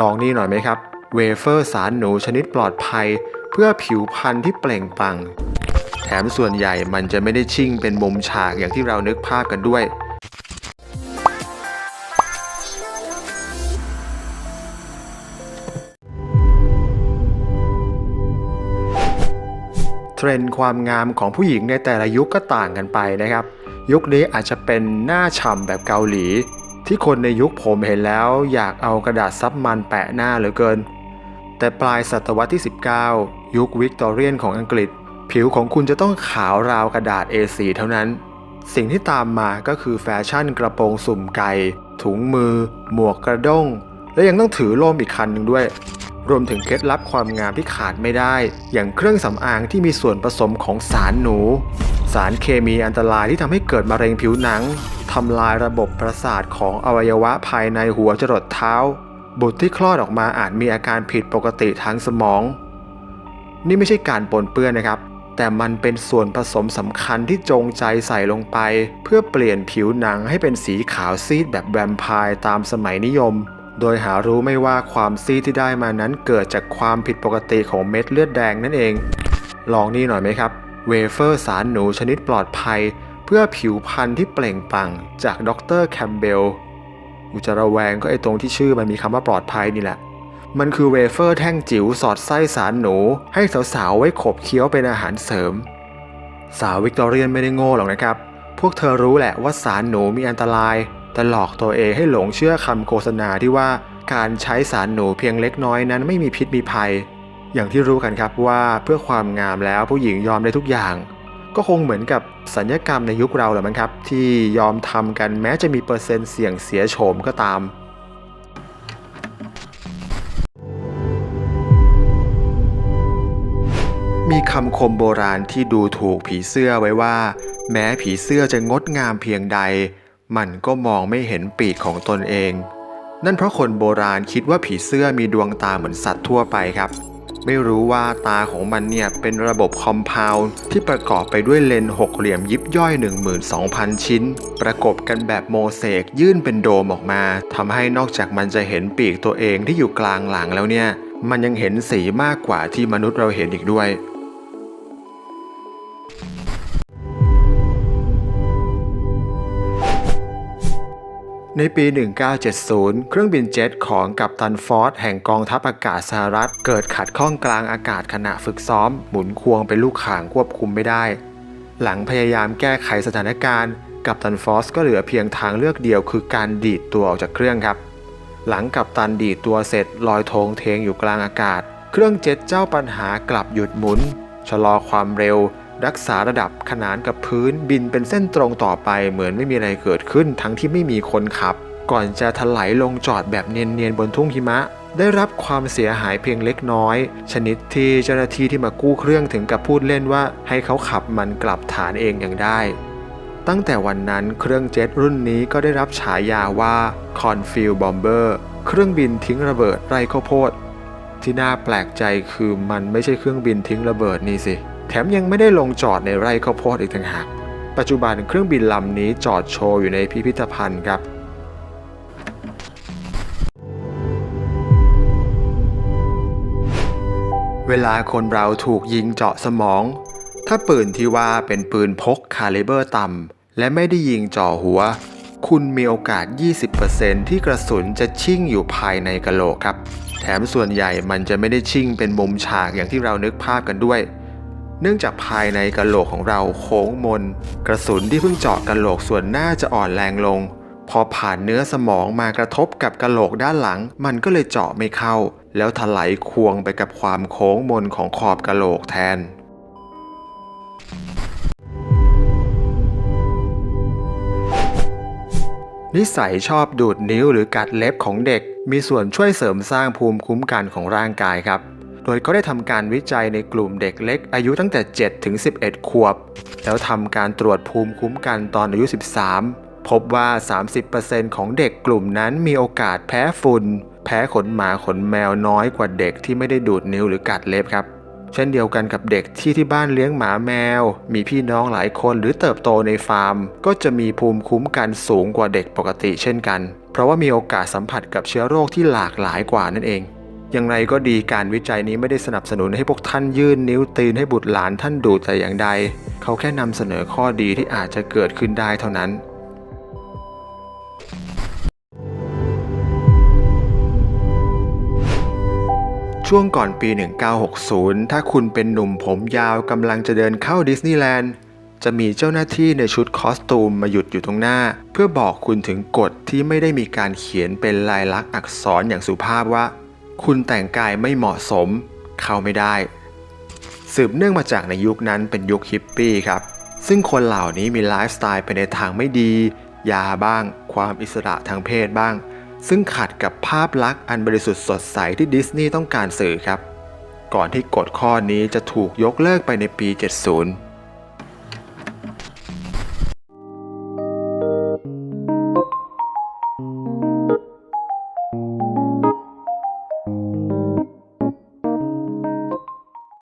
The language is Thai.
ลองนี่หน่อยไหมครับ เวเฟอร์สารหนูชนิดปลอดภัย เพื่อผิวพรรณที่เปล่งปลั่ง แถมส่วนใหญ่มันจะไม่ได้ชิ่งเป็นมุมฉากอย่างที่เรานึกภาพกันด้วย เทรนด์ความงามของผู้หญิงในแต่ละยุคก็ต่างกันไปนะครับ ยุคนี้อาจจะเป็นหน้าฉ่ำแบบเกาหลี ที่คนในยุคผมเห็นแล้วอยากเอากระดาษซับมันแปะหน้าเหลือเกิน แต่ปลายศตวรรษที่ 19 ยุควิกตอเรียนของอังกฤษ ผิวของคุณจะต้องขาวราวกระดาษ A4 เท่านั้น สิ่งที่ตามมาก็คือแฟชั่นกระโปรงสุ่มไก่ ถุงมือ หมวกกระด้ง และยังต้องถือร่มอีกคันหนึ่งด้วย รวมถึงเคล็ดลับความงามที่ขาดไม่ได้ อย่างเครื่องสำอางที่มีส่วนผสมของสารหนู สารเคมีอันตรายที่ทำให้เกิดมะเร็งผิวหนังำลายระบบประสาทของอวัยวะภายในหัวจรดเท้า บุตรที่คลอดออกมาอาจมีอาการผิดปกติทางสมอง นี่ไม่ใช่การปนเปื้อนนะครับ แต่มันเป็นส่วนผสมสำคัญที่จงใจใส่ลงไป เพื่อเปลี่ยนผิวหนังให้เป็นสีขาวซีดแบบแวมไพร์ตามสมัยนิยม โดยหารู้ไม่ว่าความซีดที่ได้มานั้นเกิดจากความผิดปกติของเม็ดเลือดแดงนั่นเอง ลองนี่หน่อยไหมครับเวเฟอร์สารหนูชนิดปลอดภัย เพื่อผิวพรรณที่เปล่งปลั่งจากดรแคมเบลอุจาระแวงก็ไอตรงที่ชื่อมันมีคำว่าปลอดภัยนี่แหละ มันคือเวเฟอร์แท่งจิ๋วสอดไส้สารหนู ให้สาวๆไว้ขบเคี้ยวเป็นอาหารเสริม สาววิกตอเรียนไม่ได้โง่หรอกนะครับ พวกเธอรู้แหละว่าสารหนูมีอันตราย แต่หลอกตัวเองให้หลงเชื่อคำโฆษณาที่ว่าการใช้สารหนูเพียงเล็กน้อยนั้นไม่มีพิษมีภัย อย่างที่รู้กันครับว่าเพื่อความงามแล้วผู้หญิงยอมได้ทุกอย่าง ก็คงเหมือนกับสัญญกรรมในยุคเราแหละมั้งครับ ที่ยอมทำกันแม้จะมีเปอร์เซ็นต์เสี่ยงเสียโฉมก็ตามมีคำคมโบราณที่ดูถูกผีเสื้อไว้ว่า แม้ผีเสื้อจะงดงามเพียงใด มันก็มองไม่เห็นปีกของตนเอง นั่นเพราะคนโบราณคิดว่าผีเสื้อมีดวงตาเหมือนสัตว์ทั่วไปครับ ไม่รู้ว่าตาของมันเนี่ยเป็นระบบคอมเพลด์ที่ประกอบไปด้วยเลนส์หกเหลี่ยมยิบย่อย 12,000 ชิ้น ประกบกันแบบโมเสกยื่นเป็นโดมออกมาทำให้นอกจากมันจะเห็นปีกตัวเองที่อยู่กลางหลังแล้วเนี่ย มันยังเห็นสีมากกว่าที่มนุษย์เราเห็นอีกด้วย ในปี 1970 เครื่องบินเจ็ตของกัปตันฟอร์ดแห่งกองทัพอากาศสหรัฐ เกิดขัดข้องกลางอากาศขณะฝึกซ้อม หมุนควงเป็นลูกข่างควบคุมไม่ได้ หลังพยายามแก้ไขสถานการณ์ กัปตันฟอสก็เหลือเพียงทางเลือกเดียวคือการดีดตัวออกจากเครื่องครับ หลังกัปตันดีดตัวเสร็จลอยโทงเทงอยู่กลางอากาศ เครื่องเจ็ตเจ้าปัญหากลับหยุดหมุน ชะลอความเร็ว รักษาระดับขนานกับพื้นบินเป็นเส้นตรงต่อไปเหมือนไม่มีอะไรเกิดขึ้น ทั้งที่ไม่มีคนขับ ก่อนจะถลายลงจอดแบบเนียนๆบนทุ่งหิมะ ได้รับความเสียหายเพียงเล็กน้อย ชนิดที่เจ้าหน้าที่ที่มากู้เครื่องถึงกับพูดเล่นว่า ให้เขาขับมันกลับฐานเองอย่างได้ ตั้งแต่วันนั้นเครื่องเจ็ตรุ่นนี้ก็ได้รับฉายาว่า Cornfield Bomber เครื่องบินทิ้งระเบิดไร่ข้าวโพดที่น่าแปลกใจคือมันไม่ใช่เครื่องบินทิ้งระเบิดนี่สิ แถมยังไม่ได้ลงจอดในไร่ข้าวโพดอีกต่างหาก ปัจจุบันเครื่องบินลำนี้จอดโชว์อยู่ในพิพิธภัณฑ์ครับเวลาคนเราถูกยิงเจาะสมอง ถ้าปืนที่ว่าเป็นปืนพกคาลิเบอร์ต่ำและไม่ได้ยิงจ่อหัว คุณมีโอกาส 20%ที่กระสุนจะชิ่งอยู่ภายในกะโหลกครับ แถมส่วนใหญ่มันจะไม่ได้ชิ่งเป็นมุมฉากอย่างที่เรานึกภาพกันด้วย เนื่องจากภายในกะโหลกของเราโค้งมน กระสุนที่เพิ่งเจาะกะโหลกส่วนหน้าจะอ่อนแรงลง พอผ่านเนื้อสมองมากระทบกับกะโหลกด้านหลัง มันก็เลยเจาะไม่เข้า แล้วถลายควงไปกับความโค้งมนของขอบกะโหลกแทนนิสัยชอบดูดนิ้วหรือกัดเล็บของเด็ก มีส่วนช่วยเสริมสร้างภูมิคุ้มกันของร่างกายครับ โดยเขาได้ทำการวิจัยในกลุ่มเด็กเล็ก อายุตั้งแต่ 7 ถึง 11 ขวบ แล้วทำการตรวจภูมิคุ้มกันตอนอายุ 13 พบว่า 30%ของเด็กกลุ่มนั้นมีโอกาสแพ้ฝุ่น แพ้ขนหมาขนแมวน้อยกว่าเด็กที่ไม่ได้ดูดนิ้วหรือกัดเล็บครับ เช่นเดียวกันกับเด็กที่ที่บ้านเลี้ยงหมาแมว มีพี่น้องหลายคนหรือเติบโตในฟาร์ม ก็จะมีภูมิคุ้มกันสูงกว่าเด็กปกติเช่นกัน เพราะว่ามีโอกาสสัมผัสกับเชื้อโรคที่หลากหลายกว่านั่นเอง อย่างไรก็ดีการวิจัยนี้ไม่ได้สนับสนุนให้พวกท่านยื่นนิ้วตีนให้บุตรหลานท่านดูดแต่อย่างใด เขาแค่นำเสนอข้อดีที่อาจจะเกิดขึ้นได้เท่านั้น ช่วงก่อนปี 1960 ถ้าคุณเป็นหนุ่มผมยาวกำลังจะเดินเข้าดิสนีย์แลนด์จะมีเจ้าหน้าที่ในชุดคอสตูมมาหยุดอยู่ตรงหน้า เพื่อบอกคุณถึงกฎที่ไม่ได้มีการเขียนเป็นลายลักษณ์อักษรอย่างสุภาพว่า คุณแต่งกายไม่เหมาะสมเข้าไม่ได้ สืบเนื่องมาจากในยุคนั้นเป็นยุคฮิปปี้ครับ ซึ่งคนเหล่านี้มีไลฟ์สไตล์ไปในทางไม่ดี ยาบ้าง ความอิสระทางเพศบ้าง ซึ่งขัดกับภาพลักษณ์อันบริสุทธิ์สดใสที่ดิสนีย์ต้องการสื่อครับ ก่อนที่กฎข้อนี้จะถูกยกเลิกไปในปี 70